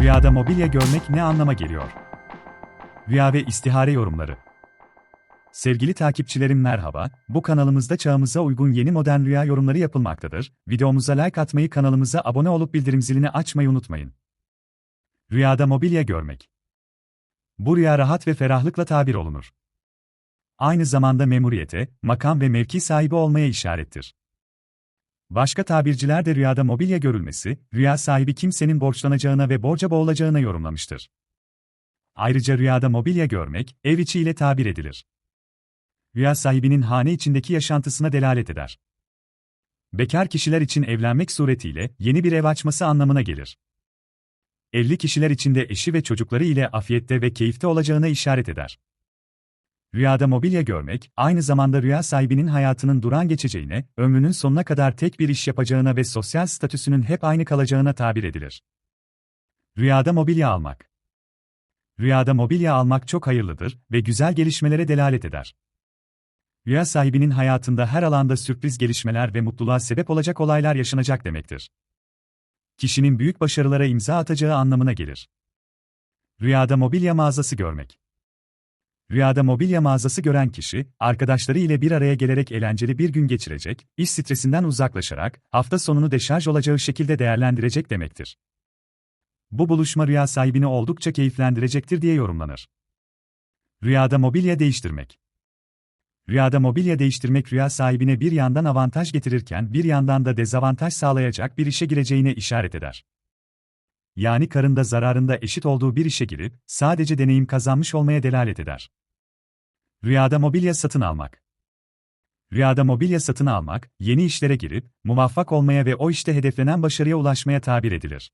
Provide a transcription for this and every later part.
Rüyada mobilya görmek ne anlama geliyor? Rüya ve istihare yorumları. Sevgili takipçilerim merhaba, bu kanalımızda çağımıza uygun yeni modern rüya yorumları yapılmaktadır. Videomuza like atmayı, kanalımıza abone olup bildirim zilini açmayı unutmayın. Rüyada mobilya görmek. Bu rüya rahat ve ferahlıkla tabir olunur. Aynı zamanda memuriyete, makam ve mevki sahibi olmaya işarettir. Başka tabirciler de rüyada mobilya görülmesi, rüya sahibi kimsenin borçlanacağına ve borca boğulacağına yorumlamıştır. Ayrıca rüyada mobilya görmek, ev içi ile tabir edilir. Rüya sahibinin hane içindeki yaşantısına delalet eder. Bekar kişiler için evlenmek suretiyle yeni bir ev açması anlamına gelir. Evli kişiler için de eşi ve çocukları ile afiyette ve keyifte olacağına işaret eder. Rüyada mobilya görmek, aynı zamanda rüya sahibinin hayatının duran geçeceğine, ömrünün sonuna kadar tek bir iş yapacağına ve sosyal statüsünün hep aynı kalacağına tabir edilir. Rüyada mobilya almak. Rüyada mobilya almak çok hayırlıdır ve güzel gelişmelere delalet eder. Rüya sahibinin hayatında her alanda sürpriz gelişmeler ve mutluluğa sebep olacak olaylar yaşanacak demektir. Kişinin büyük başarılara imza atacağı anlamına gelir. Rüyada mobilya mağazası görmek. Rüyada mobilya mağazası gören kişi, arkadaşları ile bir araya gelerek eğlenceli bir gün geçirecek, iş stresinden uzaklaşarak, hafta sonunu deşarj olacağı şekilde değerlendirecek demektir. Bu buluşma rüya sahibini oldukça keyiflendirecektir diye yorumlanır. Rüyada mobilya değiştirmek. Rüyada mobilya değiştirmek rüya sahibine bir yandan avantaj getirirken bir yandan da dezavantaj sağlayacak bir işe gireceğine işaret eder. Yani karında zararında eşit olduğu bir işe girip sadece deneyim kazanmış olmaya delalet eder. Rüyada mobilya satın almak. Rüyada mobilya satın almak, yeni işlere girip, muvaffak olmaya ve o işte hedeflenen başarıya ulaşmaya tabir edilir.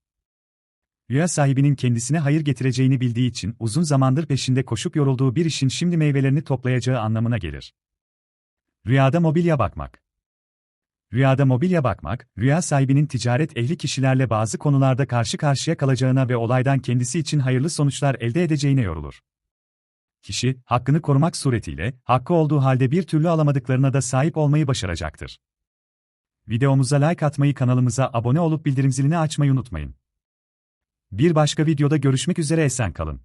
Rüya sahibinin kendisine hayır getireceğini bildiği için uzun zamandır peşinde koşup yorulduğu bir işin şimdi meyvelerini toplayacağı anlamına gelir. Rüyada mobilya bakmak. Rüyada mobilya bakmak, rüya sahibinin ticaret ehli kişilerle bazı konularda karşı karşıya kalacağına ve olaydan kendisi için hayırlı sonuçlar elde edeceğine yorulur kişi, hakkını korumak suretiyle, hakkı olduğu halde bir türlü alamadıklarına da sahip olmayı başaracaktır. Videomuza like atmayı kanalımıza abone olup bildirim zilini açmayı unutmayın. Bir başka videoda görüşmek üzere esen kalın.